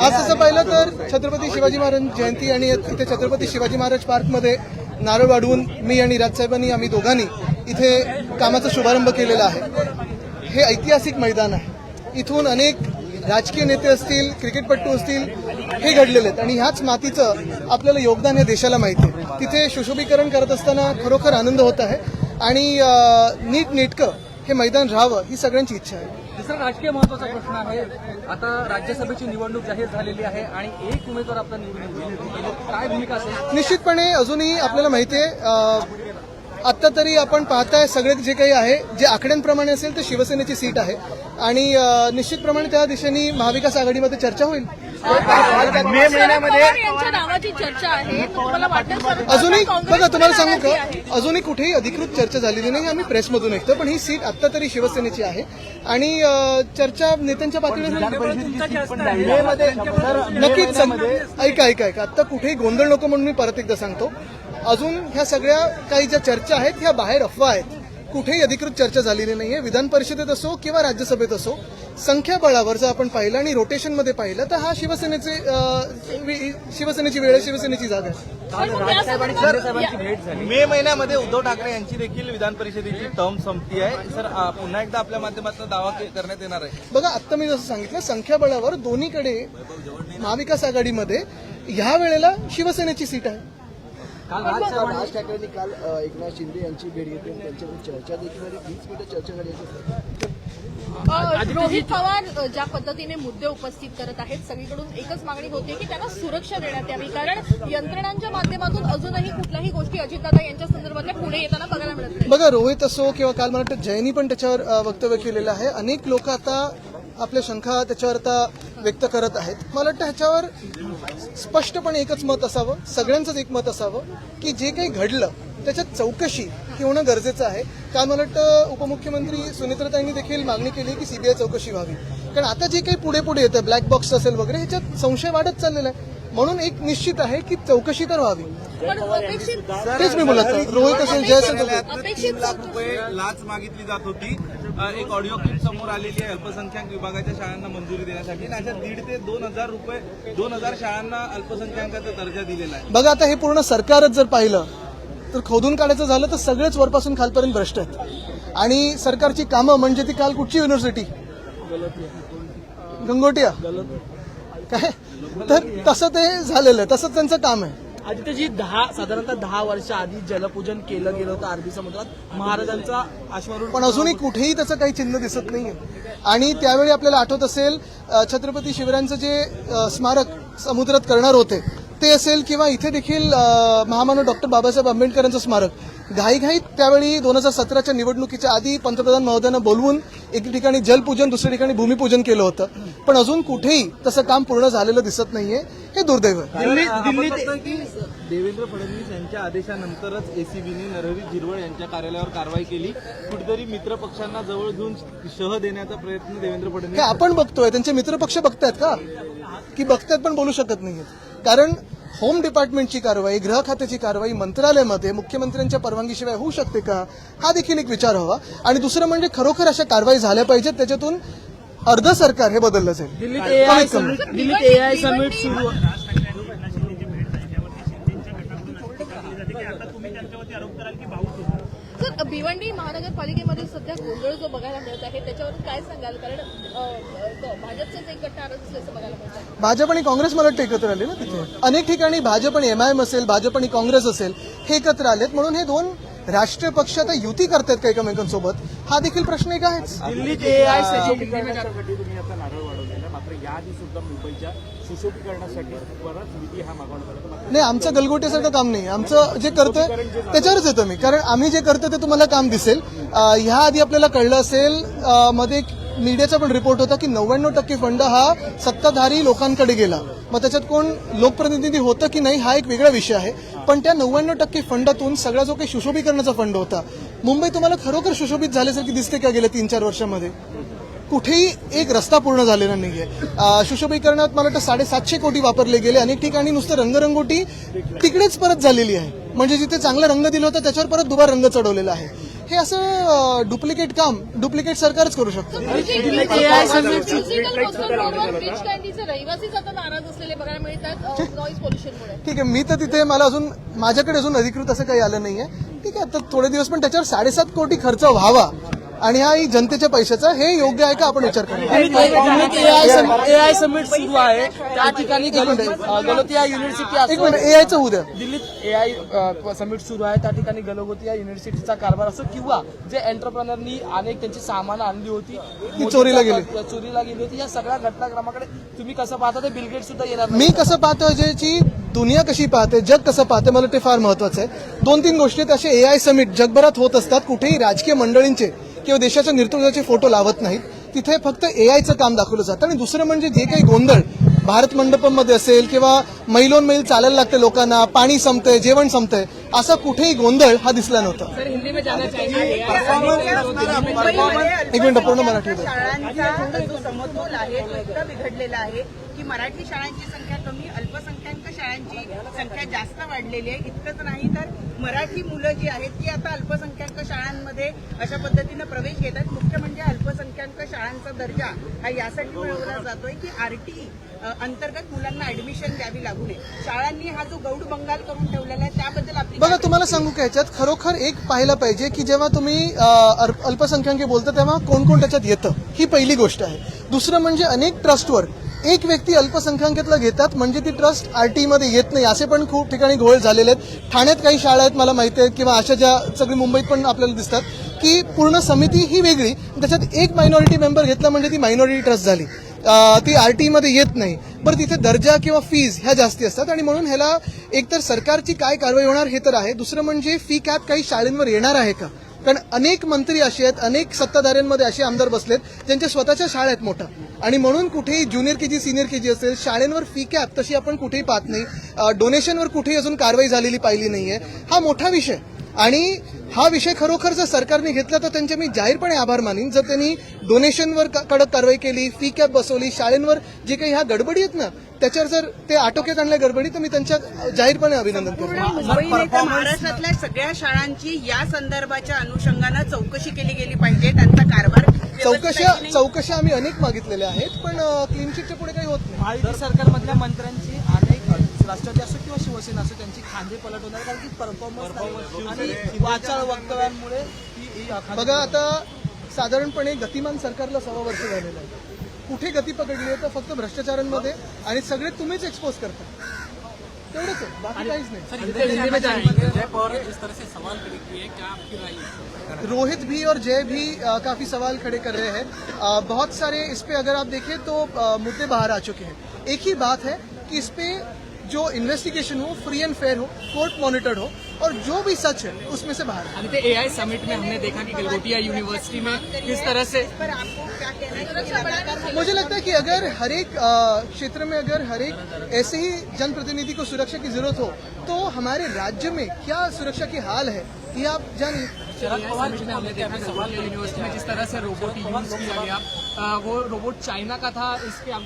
आज तसं पाहिलं तर छत्रपती शिवाजी महाराज जयंती आणि इथे छत्रपती शिवाजी महाराज पार्कमध्ये नारळ वाढवून मी आणि राजसाहेबांनी आम्ही दोघांनी इथे कामाचा शुभारंभ केलेला आहे. हे ऐतिहासिक मैदान आहे. इथून अनेक राजकीय नेते असतील क्रिकेटपट्टू असतील हे घडलेले आहेत. आणि ह्याच मातीचं आपल्याला योगदान या देशाला माहिती आहे. तिथे सुशोभीकरण करत असताना खरोखर आनंद होत आहे. आणि नीटनेटकं नीट नेटकं हे मैदान राहावं ही सगळ्यांची इच्छा आहे. दुसरा राजकीय महत्त्वाचा प्रश्न आहे आता राज्यसभेची निवडणूक जाहीर झालेली आहे आणि एक उमेदवार आपला निवडून येईल. काय भूमिका असेल? निश्चितपणे अजूनही आपल्याला माहिती आहे आत्ता तरी आपण पाहताय सगळे जे काही आहे जे आकड्यांप्रमाणे असेल ते शिवसेनेची सीट आहे. आणि अ, निश्चितप्रमाणे त्या दिशेने महाविकास आघाडीमध्ये चर्चा होईल. मे महिन्यामध्ये यांच्या नावाची चर्चा आहे. अजूनही काँग्रेस बघा तुम्हाला सांगू. का? अजूनही कुठेही अधिकृत चर्चा झालेली नाही आम्ही प्रेसमधून ऐकतो पण ही सीट आत्ता तरी शिवसेनेची आहे. आणि चर्चा नेत्यांच्या पातळीवर नक्कीच ऐका ऐका. ऐका आता कुठेही गोंधळ नको म्हणून मी परत एकदा सांगतो. अजून ह्या सगळ्या काही ज्या चर्चा आहेत ह्या बाहेर अफवा आहेत. कुठेही अधिकृत चर्चा झालेली नाहीये. विधान परिषदेत असो किंवा राज्यसभेत असो संख्याबळावर जर आपण पाहिलं आणि रोटेशनमध्ये पाहिलं तर हा शिवसेनेचे शिवसेनेची वेळ आहे शिवसेनेची जागा आहे. पण मग या साहेबांची भेट झाली. मे महिन्यामध्ये उद्धव ठाकरे यांची देखील विधान परिषदेची टर्म संपती आहे. सर पुन्हा एकदा आपल्या माध्यमातून दावा करण्यात येणार आहे. बघा आत्ता मी जसं सांगितलं संख्याबळावर दोन्हीकडे महाविकास आघाडीमध्ये ह्या वेळेला शिवसेनेची सीट आहे. राज ठाकरेंनी काल एकनाथ शिंदे यांची भेट घेतली आणि त्यांच्याकडून चर्चा देखील झाली. मिनिटं चर्चा झाली रोहित पवार ज्या पद्धतीने मुद्दे उपस्थित करत आहेत सगळीकडून एकच मागणी होती की त्यांना सुरक्षा देण्यात यावी. कारण यंत्रणांच्या माध्यमातून अजूनही कुठल्याही गोष्टी अजितदादा यांच्या संदर्भातल्या पुढे येताना बघायला मिळत नाही. बघा रोहित असो किंवा काल मला वाटतं जयनी पण त्याच्यावर वक्तव्य केलेलं आहे. अनेक लोक आता आपल्या शंका त्याच्यावर आता व्यक्त करत आहेत. मला वाटतं ह्याच्यावर स्पष्टपणे एकच मत असावं सगळ्यांचंच एक मत असावं की जे काही घडलं त्याच्यात चौकशी ही होणं गरजेचं आहे. काल मला वाटतं उपमुख्यमंत्री सुनेत्रताईंनी देखील मागणी केली की सीबीआय चौकशी व्हावी. कारण आता जे काही पुढे पुढे येतं ब्लॅक बॉक्स असेल वगैरे ह्याच्यात संशय वाढत चाललेला आहे. म्हणून एक निश्चित आहे की चौकशी तर व्हावी. पण अपेक्षित तेच मी बोलत. रोहित असेल जय असेल. तर अपेक्षित तीन लाख रुपये लाच मागितली जात होती. अ, एक ऑडिओ क्लिप समोर आलेली आहे अल्पसंख्याक विभागाच्या शाळांना मंजुरी देण्यासाठी. आणि अशा दीड ते दोन हजार रुपये दोन हजार शाळांना अल्पसंख्याकाचा दर्जा दिलेला आहे. बघा आता हे पूर्ण सरकारच जर पाहिलं तर खोदून काढायचं झालं तर सगळेच वरपासून खालपर्यंत भ्रष्ट आहेत. आणि सरकारची कामं म्हणजे ती काल कुठची युनिव्हर्सिटी गंगोटिया. काय? तर तसं ते झालेलं आहे. तसंच त्यांचं काम आहे. आधी जी दहा साधारणतः दहा वर्ष आधी जलपूजन केलं गेलं होतं अरबी समुद्रात. महाराजांचा आश्वारूढ पण अजूनही कुठेही त्याचं काही चिन्ह दिसत नाही आणि त्यावेळी आपल्याला आठवत असेल छत्रपती शिवरायांचं जे स्मारक समुद्रात करणार होते ते असेल किंवा इथे देखील महामानव डॉक्टर बाबासाहेब आंबेडकरांचं स्मारक. घाईघाईत त्यावेळी दोन हजार सतराच्या निवडणुकीच्या आधी पंतप्रधान महोदयांना बोलवून एक ठिकाणी जलपूजन दुसऱ्या ठिकाणी भूमिपूजन केलं होतं. पण अजून कुठेही तसं काम पूर्ण झालेलं दिसत नाहीये. हे दुर्दैव देवेंद्र फडणवीस यांच्या आदेशानंतरच एसीबीने नरहरी झिरवळ यांच्या कार्यालयावर कारवाई केली. कुठेतरी मित्र पक्षांना जवळ घेऊन शह देण्याचा प्रयत्न देवेंद्र फडणवीस आपण बघतोय. त्यांचे मित्रपक्ष बघतायत का? की बघतायत पण बोलू शकत नाहीयेत. कारण होम डिपार्टमेंटची कारवाई गृह खात्याची कारवाई मंत्रालयामध्ये मुख्यमंत्र्यांच्या परवानगीशिवाय होऊ शकते का? हा देखील एक विचार हवा. आणि दुसरं म्हणजे खरोखर अशा कारवाई झाल्या पाहिजेत त्याच्यातून अर्ध सरकार हे बदललं जाईल. दिल्लीत एआय समिट सुरू सर भिवंडी महानगरपालिकेमध्ये सध्या गोंधळ जो बघायला मिळत आहे त्याच्यावर काय सांगाल? कारण भाजपचंच एक गट्टा असल्याचं बघायला मिळत भाजप आणि काँग्रेस मला वाटतं एकत्र आले ना तिथे. अनेक ठिकाणी भाजप आणि एमआयएम असेल भाजप आणि काँग्रेस असेल हे एकत्र आलेत. म्हणून हे दोन राष्ट्रीय पक्ष आता युती करतायत का एकमेकांसोबत? हा देखील प्रश्न एक आहेच दिल्लीत एआय सेटिंग तुम्ही आता नारळ वाढवलेला मात्र याआधी सुद्धा मुंबईच्या सुशोभीकरणासाठी बराच निधी हा मागवण्यात आला होता. नाही आमचं गलगोट्यासारखं काम नाही. आमचं जे करतोय त्याच्यावरच येतो मी. कारण आम्ही जे करतो ते तुम्हाला काम दिसेल. अं, ह्या आधी आपल्याला कळलं असेल अं, मध्ये एक मीडियाचा पण रिपोर्ट होता की नव्याण्णव टक्के फंड हा सत्ताधारी लोकांकडे गेला. मग त्याच्यात कोण लोकप्रतिनिधी होतं की नाही हा एक वेगळा विषय आहे. पण त्या नव्याण्णव टक्के फंडातून सगळा जो काही सुशोभीकरणाचा फंड होता मुंबई तुम्हाला खरोखर सुशोभित झाल्यासारखी दिसते का गेल्या तीन चार वर्षामध्ये? कुठेही एक रस्ता पूर्ण झालेला नाही आहे सुशोभीकरणात मला वाटतं साडेसातशे कोटी वापरले गेले. अनेक ठिकाणी नुसतं रंगरंगोटी तिकडेच परत झालेली आहे. म्हणजे जिथे चांगला रंग दिला होता त्याच्यावर परत दुबार रंग चढवलेला आहे. हे असं डुप्लिकेट काम डुप्लिकेट सरकारच करू शकतं. ठीक आहे मी तर तिथे मला अजून माझ्याकडे अजून अधिकृत असं काही आलं नाहीये. ठीक आहे तर थोडे दिवस पण त्याच्यावर साडेसात कोटी खर्च व्हावा. आणि हा ही जनतेच्या पैशाचा हे योग्य आहे का आपण विचार करू? एआय समिट सुरू आहे. त्या ठिकाणी गलोतिया युनिव्हर्सिटी एक असो. मिनिट एआयचं होऊ द्या. दिल्लीत एआय समिट सुरू आहे. त्या ठिकाणी गलगोतिया युनिव्हर्सिटीचा कारभार असो किंवा जे एंटरप्रेनरनी अनेक त्यांची सामानं आणली होती चोरीला गेली. चोरीला गेली होती. या सगळ्या घटनाक्रमाकडे तुम्ही कसं पाहता? ते बिलगेट सुद्धा येणार नाही. मी कसं पाहतो अजयची दुनिया कशी पाहते जग कसं पाहते मला ते फार महत्वाचं आहे. दोन तीन गोष्टी आहेत, असे एआय समिट जगभरात होत असतात. कुठेही राजकीय मंडळींचे किंवा देशाच्या नेतृत्वाचे फोटो लावत नाहीत. तिथे फक्त एआयचं काम दाखवलं जातं. आणि दुसरं म्हणजे जे काही गोंधळ भारत मंडपममध्ये असेल किंवा मैलोन मैल चालायला लागते लोकांना पाणी संपतंय जेवण संपतंय असा कुठेही गोंधळ हा दिसला नव्हता. एक मिनिट पूर्ण मराठी समतोल आहे तो इतका बिघडलेला आहे की मराठी शाळांची संख्या कमी अल्पसंख्याक शाळांची संख्या जास्त वाढलेली आहे. इतकंच नाही तर मराठी मुलं जी आहेत ती आता अल्पसंख्याक शाळांमध्ये अशा पद्धतीनं प्रवेश घेत आहेत. मुख्य म्हणजे अल्पसंख्याक शाळांचा दर्जा हा यासाठी मिळवला जातोय की आरटी अंतर्गत मुलांना ऍडमिशन द्यावी लागू नये. शाळांनी हा जो गौड बंगाल करून ठेवलेला आहे त्याबद्दल आपली बघा तुम्हाला सांगू का याच्यात खरोखर एक पाहायला पाहिजे की जेव्हा तुम्ही अल्प- अल्पसंख्याक बोलता तेव्हा कोण कोण त्याच्यात येतं? ही पहिली गोष्ट आहे. दुसरं म्हणजे अनेक ट्रस्टवर एक व्यक्ती अल्पसंख्याकातला घेतात म्हणजे ती ट्रस्ट आर टीमध्ये येत नाही. असे पण खूप ठिकाणी घोळ झालेले आहेत. ठाण्यात काही शाळा आहेत मला माहिती आहे किंवा अशा ज्या सगळी मुंबईत पण आपल्याला दिसतात की पूर्ण समिती ही वेगळी. त्याच्यात एक मायनॉरिटी मेंबर घेतला म्हणजे ती मायनॉरिटी ट्रस्ट झाली. ती आरमध्ये येत नाही. बरं तिथे दर्जा किंवा फीज ह्या जास्ती असतात आणि म्हणून ह्याला एकतर सरकारची काय कारवाई होणार हे तर आहे. दुसरं म्हणजे फी कॅप काही शाळेंवर येणार आहे का? कारण अनेक मंत्री असे आहेत अनेक सत्ताधाऱ्यांमध्ये असे आमदार बसलेत ज्यांच्या स्वतःच्या शाळा आहेत मोठ्या. आणि म्हणून कुठेही junior K G senior K जी असेल शाळेंवर फी कॅप तशी आपण कुठेही पाहत नाही. डोनेशनवर कुठेही अजून कारवाई झालेली पाहिली नाहीये. हा मोठा विषय. आणि हा विषय खरोखर जर सरकारने घेतला तर त्यांचे मी जाहीरपणे आभार मानीन. जर त्यांनी डोनेशनवर कडक कारवाई केली फी कॅप बसवली शाळेंवर जे काही ह्या गडबडी आहेत ना त्याच्यावर जर ते आटोक्यात आणल्या गडबडी तर मी त्यांच्या जाहीरपणे अभिनंदन करतो. महाराष्ट्रातल्या सगळ्या शाळांची या संदर्भाच्या अनुषंगानं चौकशी केली गेली पाहिजे त्यांचा कारभार चौकशा चौकशा आम्ही अनेक मागितलेल्या आहेत पण क्लीन चिटच्या पुढे काही होत नाही. सरकारमधल्या मंत्र्यांची राष्ट्रवादी असो किंवा शिवसेना असो त्यांची खांदे पलट होणार कारण की परफॉर्मन्स आणि वाचाळ वक्तव्यांमुळे बघा आता साधारणपणे गतिमान सरकारला सव्वा वर्ष झालेलं आहे. कुठे गती पकडली आहे तर फक्त भ्रष्टाचारांमध्ये आणि सगळे तुम्हीच एक्सपोज करता. तेवढंच आहे बाकी काहीच नाही. रोहित भी और जय भी अ, काफी सवाल खड़े कर रहे हैं। बहुत सारे इस पे अगर आप देखें तो मुद्दे बाहर आ चुके हैं। एक ही बात है कि इस पे जो इन्वेस्टिगेशन हो फ्री एंड फेयर हो कोर्ट मॉनिटर्ड हो और जो भी सच है उसमें से बाहर तो एआई समिट में हमने देखा कि गलगोटिया यूनिवर्सिटी में किस तरह से पर आपको क्या कहना है? कि लगातार मुझे लगता है कि अगर हर एक क्षेत्र में अगर हर एक ऐसे ही जनप्रतिनिधि को सुरक्षा की ज़रूरत हो तो हमारे राज्य में क्या सुरक्षा की हाल है ये आप जानिए। शरद पवार जी ने हमने देखा सवाल यूनिवर्सिटी में जिस तरह से रोबोट यूज़ किया गया वो रोबोट चाइना का था इसके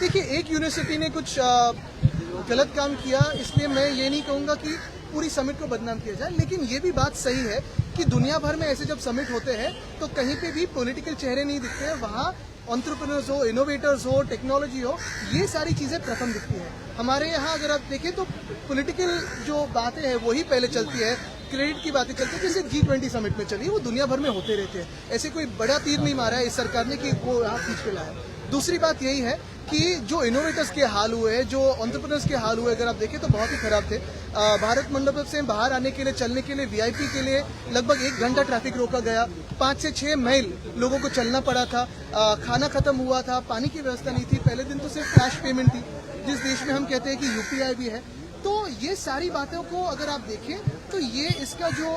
देखिए एक यूनिवर्सिटी ने कुछ गलत काम किया, इसलिए मैं ये नहीं कहूँगा कि पूरी समिट को बदनाम किया जाए, लेकिन ये भी बात सही है कि दुनिया भर में ऐसे जब समिट होते हैं तो कहीं पे भी पॉलिटिकल चेहरे नहीं दिखते हैं, वहाँ ऑन्टरप्रनर्स हो इनोवेटर्स हो टेक्नोलॉजी हो, ये सारी चीज़ें प्रथम दिखती है। हमारे यहाँ अगर आप देखें तो पॉलिटिकल जो बातें हैं, वही पहले चलती है क्रेडिट की बातें चलती है, जैसे जी ट्वेंटी समिट में चली, वो दुनिया भर में होते रहते हैं। ऐसे कोई बड़ा तीर नहीं मारा है, इस सरकार ने कि वो यहाँ खींच के लाया। दूसरी बात यही है कि जो इनोवेटर्स के हाल हुए हैं जो ऑन्टरप्रनर्स के हाल हुए अगर आप देखें तो बहुत ही खराब थे। आ, भारत मंडप से बाहर आने के लिए चलने के लिए वीआईपी के लिए लगभग एक घंटा ट्रैफ़िक रोका गया। पाँच से छः माइल लोगों को चलना पड़ा था। आ, खाना खत्म हुआ था पानी की व्यवस्था नहीं थी। पहले दिन तो सिर्फ़ कैश पेमेंट थी। जिस देश में हम कहते हैं कि यूपीआई भी है ये सारी बातों को अगर आप देखें तो ये इसका जो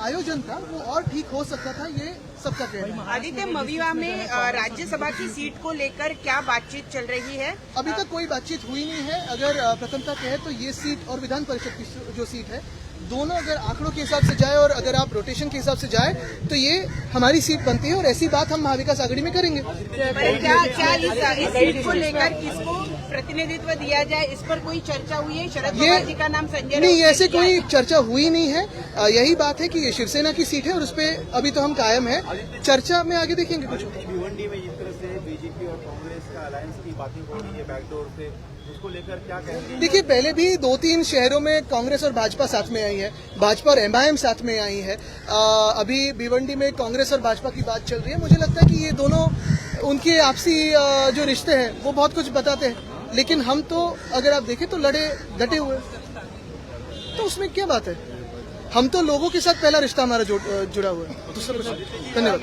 आयोजन था वो और ठीक हो सकता था ये सबका कहना है। आदित्य मविवा में राज्यसभा की सीट को लेकर क्या बातचीत चल रही है? अभी तक कोई बातचीत हुई नहीं है। अगर प्रथमता कहे तो ये सीट और विधान परिषद की जो सीट है दोनों अगर आंकड़ों के हिसाब से जाए और अगर आप रोटेशन के हिसाब से जाए तो ये हमारी सीट बनती है और ऐसी बात हम महाविकास आघाड़ी में करेंगे। क्या क्या इस सीट को लेकर किसको प्रतिनिधित्व दिया जाए इस पर कोई चर्चा हुई है? शरद पवार जी का नाम संजय नहीं ऐसे कोई चर्चा हुई नहीं है। यही बात है कि ये शिवसेना की सीट है और उस पर अभी तो हम कायम है। चर्चा में आगे देखेंगे कुछ। भिवंडी में जिस तरह से बीजेपी और कांग्रेस का अलायंस की बातें हो रही है बैकडोर से उसको लेकर क्या कहेंगे? देखिए पहले भी दो तीन शहरों में कांग्रेस और भाजपा साथ में आई है। भाजपा और एमआईएम साथ में आई है। अ, अभी भिवंडी में कांग्रेस और भाजपा की बात चल रही है। मुझे लगता है कि ये दोनों उनके आपसी जो रिश्ते हैं वो बहुत कुछ बताते हैं। लेकिन हम तो अगर आप देखें तो लड़े, डटे हुए। तो उसमें क्या बात है? हम तो लोगों के साथ पहला रिश्ता हमारा जुड़ा हुआ है। दूसरा धन्यवाद।